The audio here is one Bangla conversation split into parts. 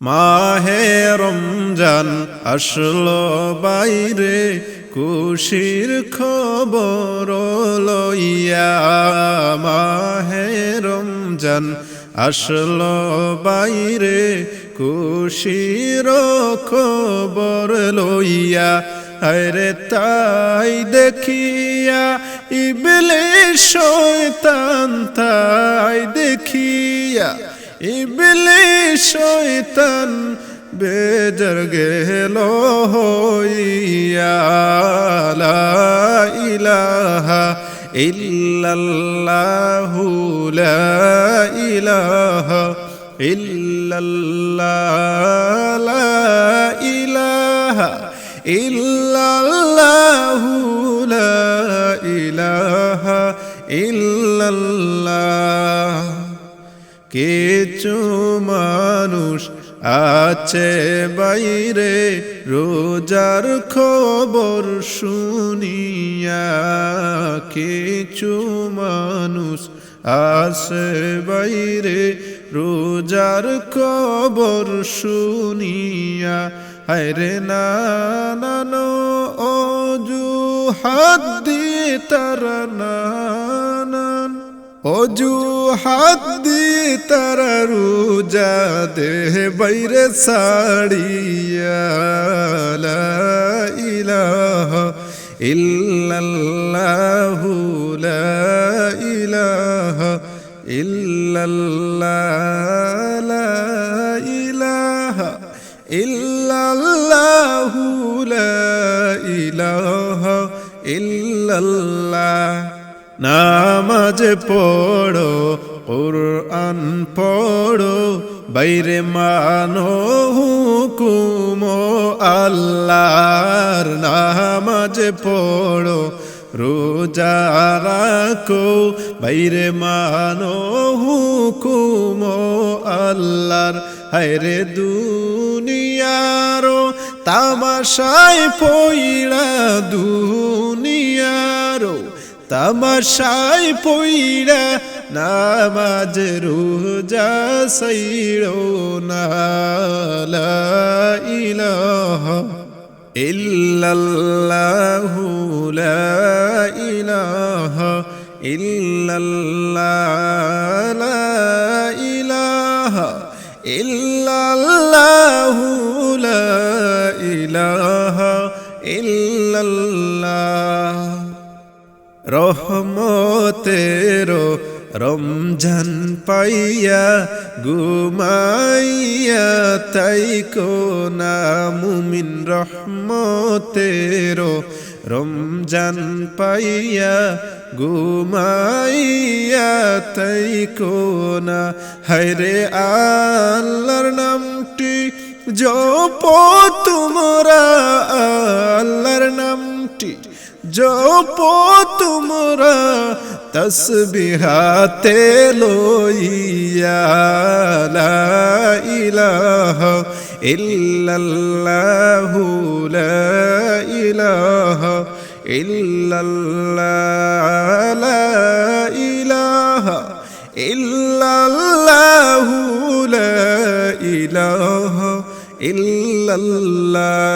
মাহে রমজান আসলো বাইরে, খুশির খবর লইয়া। মাহে রমজান আসলো বাইরে, খুশির খবর লইয়া। আরে তাই দেখিয়া ইবলে শয়তান তাই দেখিয়া ইবলে শয়তান বেজর গেল হইয়া, লা ইলাহা ইল্লাল্লাহু লা ইলাহা ইল্লাল্লাহ, লা ইলাহা ইল্লাল্লাহু, লা ইলাহা ইল্লাল্লাহ। কিছু মানুষ আছে বাইরে, রোজার খবর শুনিয়া কিছু মানুষ আছে বাইরে, রোজার খবর শুনিয়া। হায়রে নানো অজু হাত দিয়ে তারা নানান অজু হাত দিয়ে তারা রোজা দেহ বাইরে সাড়িয়া ইলাহা ইল্লাল্লাহু, লা ইলাহা ইল্লাল্লাহ, লা ইলাহা ইল্লাল্লাহু, লা নামাজ পড়ো, কোরআন পড়ো, বাইরে মানো হুকুম আল্লাহর নামাজ পড়ো, রোজা রাখো, বাইরে মানো হুকুম আল্লাহর, হায়রে দুনিয়ারো তামাশায় পইড়া দুনিয়ারো তামাশায় পইড়া নামাজ রোজা সাইড়ো না ইলাহা ইল্লাল্লাহু লা ইলাহা ইল্লাল্লাহ লা ইলাহা ইল্লাল্লাহু। রহমতেরো রমজান পাইয়া গুমাইয়া তাই কোনা মুমিন রহমতেরো রমজান পাইয়া গুমাইয়া তাই কোনা হায়রে আল্লাহর নামটি জপ তোমরা, আল্লাহর নামটি জপ তোমরা তসবিহাতে লইয়া লা ইলাহা ইল্লাল্লাহু লা ইলাহা ইল্লাল্লাহ লা ইলাহা ইল্লাল্লাহু লা ইল্লাল্লাহ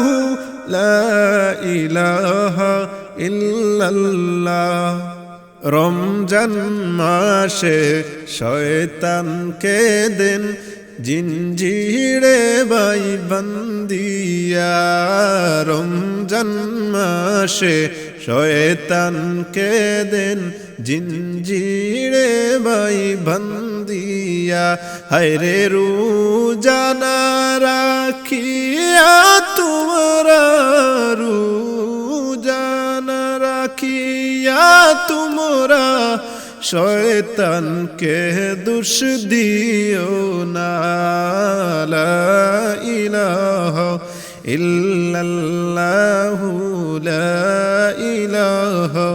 ইল্লাল্লাহু লা ইলাহা ইল্লাল্লাহ। রমজান মাসে শয়তানকে দেন জিঞ্জিরে বাই বন্দিয়া। রমজান মাসে শয়তানকে দেন জিঞ্জিরে বাই বন্দিয়া। হায়রে রুজানা রাখিয়া, তোমরা রুজানা রাখিয়া, তোমরা শয়তানকে দুষ দিও না। ইলাহা ইল্লাল্লাহু, লা ইলাহা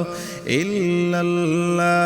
ইল্লাল্লাহ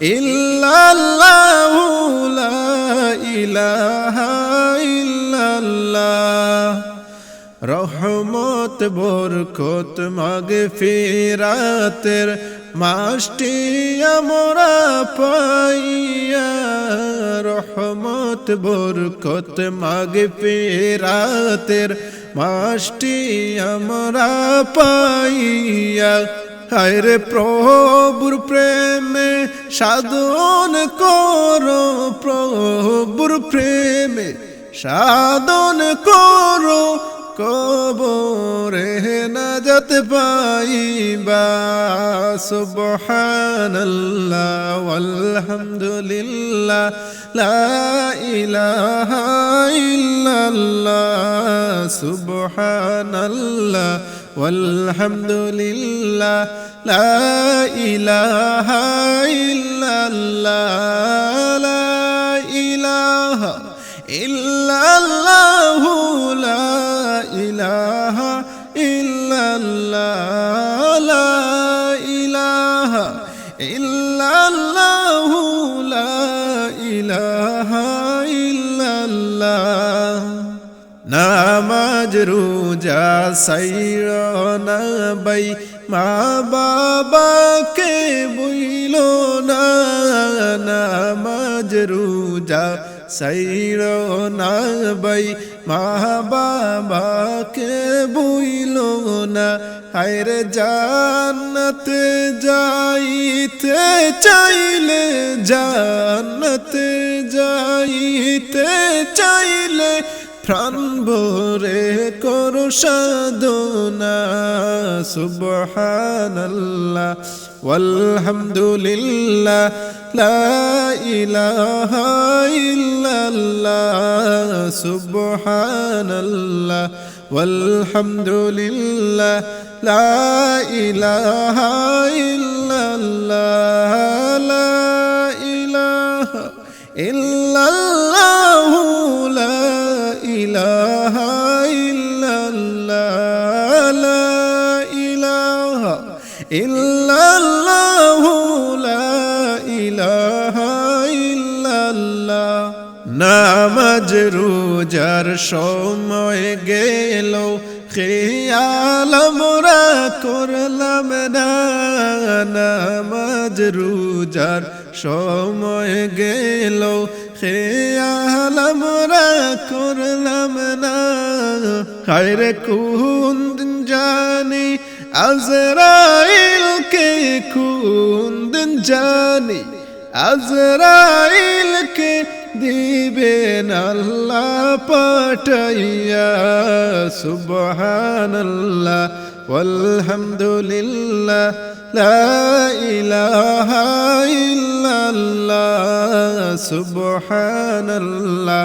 ইল্লাল্লাহু লা ইলাহা ইল্লাল্লাহ। রহমত, বরকত মাগে ফিরাতের মাসটি আমরা পাইয়া। রহমত, বরকত মাগে ফিরাতের আমরা পাইয়া। হায়রে প্রভুর প্রেমে সাধন করো, প্রভুর প্রেমে সাধন করো, কবরে নাজাত পাইবা। সুবহানাল্লাহ ওয়ালহামদুলিল্লাহ লা ইলাহা ওয়ালহামদুলিল্লাহ লা ইলাহা ইল্লাল্লাহ লা ইলাহা ইল্লাল্লাহ লা ইলাহা ইল্লাল্লাহ লা রোজা সাইর না বাই মা বাবাকে বইল না, নামাজ রোজা সাইর না বাই মা বাবাকে বইল না। হায়রে জান্নাতে যাইতে চাইলে, জান্নাতে যাইতে চাইলে প্রাণ ভরে করো সাধনা সুবহানাল্লাহ walhamdulillah la ilaha illallah subhanallah walhamdulillah la ilaha illallah la ilaha illallah নামাজ রোজার সময় গেল, খেয়াল আমরা করলাম না। নামাজ রোজার সময় গেল, খেয়াল আমরা করলাম না। হায়রে কোন দিন জানি আজরাইলকে কোন দিন জানি আজরাইলকে দিবেন আল্লাহ পাঠাইয়া সুবহানাল্লাহ walhamdulillah la ilaha illallah subhanallah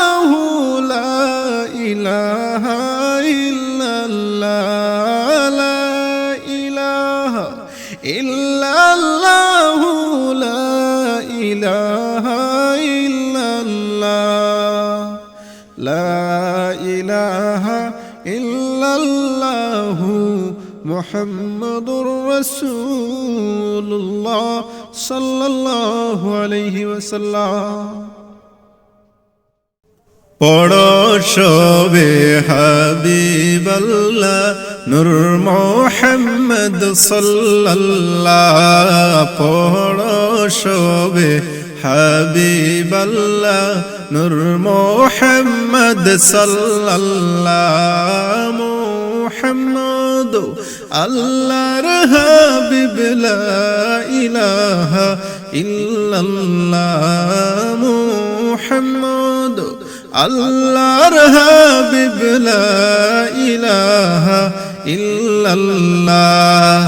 মুহাম্মাদুর রাসূলুল্লাহ সাল্লাল্লাহু আলাইহি ওয়াসাল্লাম। পড়শবে হাবিবাল্লাহ নূর মোহাম্মদ সাল্লাল্লাহ। পড়শবে হাবিবাল্লাহ নূর মোহাম্মদ সাল্লাল্লাহ। মোহাম্মদ আল্লাহর হাবিব লা ইলাহা ইল্লাল্লাহ মুহাম্মদ। আল্লাহর হাবিব লা ইলাহা ইল্লাল্লাহ।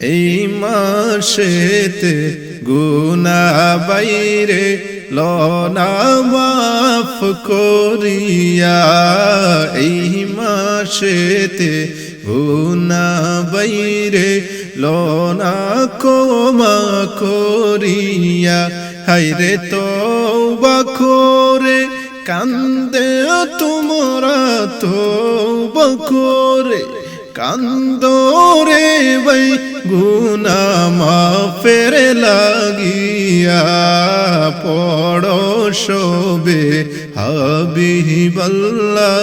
এই মাসেতে গুনা বাইরে লনা মাফ করিয়া এই মাসেতে গুনা বাইরে লনা কোমা করিয়া হাইরে তওবা করে কান্দে তোমরা, তওবা করে কান্দরে বই গুনা মাফের লাগিয়া, পড়ো শোবে হাবিবাল্লাহ।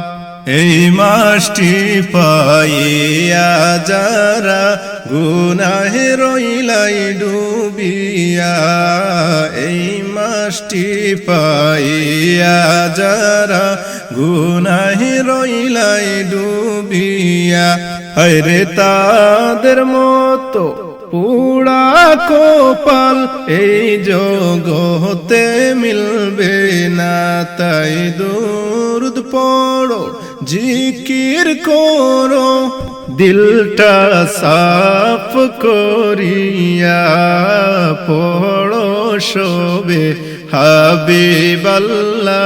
এই মাসটি পাইয়া যারা গুনাহে রইলাই ডুবিয়া, এই মাসটি পাইয়া যারা গুনাহে রইলাই ডুবিয়া হরে তাদের মতো পুড়া কোপাল, এই জগতে মিলবে না, তাই দুরুদ পড়ো, জিকির করো, দিলটা সাফ করিয়া পড়ো শোবে হাবিবাল্লাহ।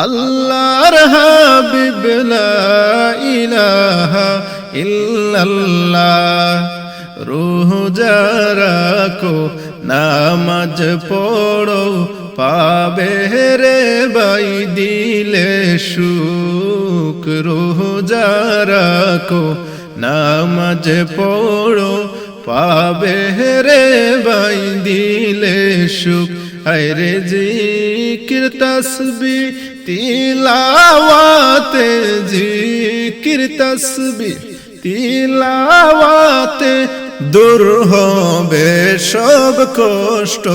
আল্লাহর হাবিব ইলাহা ইল্লাল্লাহ। রোজা রাখো নামাজ পড়ো, পাবে রে বাই দিলে সুখ। রোজা রাখো নামাজ পড়ো, পাবে রে বাই দিলে সুখ। আরে জিকির তসবি তিলাওয়াতে, জিকির তসবি তিলাওয়াতে, দূর হবে সব কষ্ট,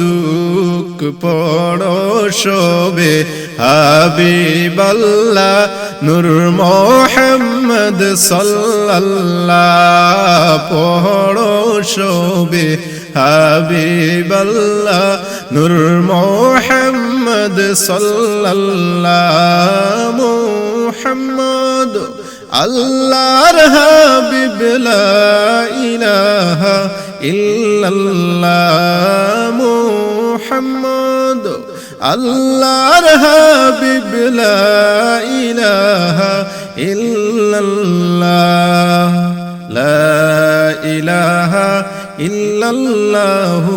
দুঃখ পড়ো সবে। হাবিবাল্লাহ, নূর মোহাম্মদ সাল্লাল্লাহ, পড়ো সবে। হাবিবাল্লাহ নূর মোহাম্মদ সাল্লাল্লাহ মুহাম্মদ আল্লাহর হাবিব লা ইলাহা ইল্লাল্লাহ মুহাম্মদ আল্লাহর হাবিব লা ইলাহা ইল্লাল্লাহ লা ইলাহা ইল্লাল্লাহু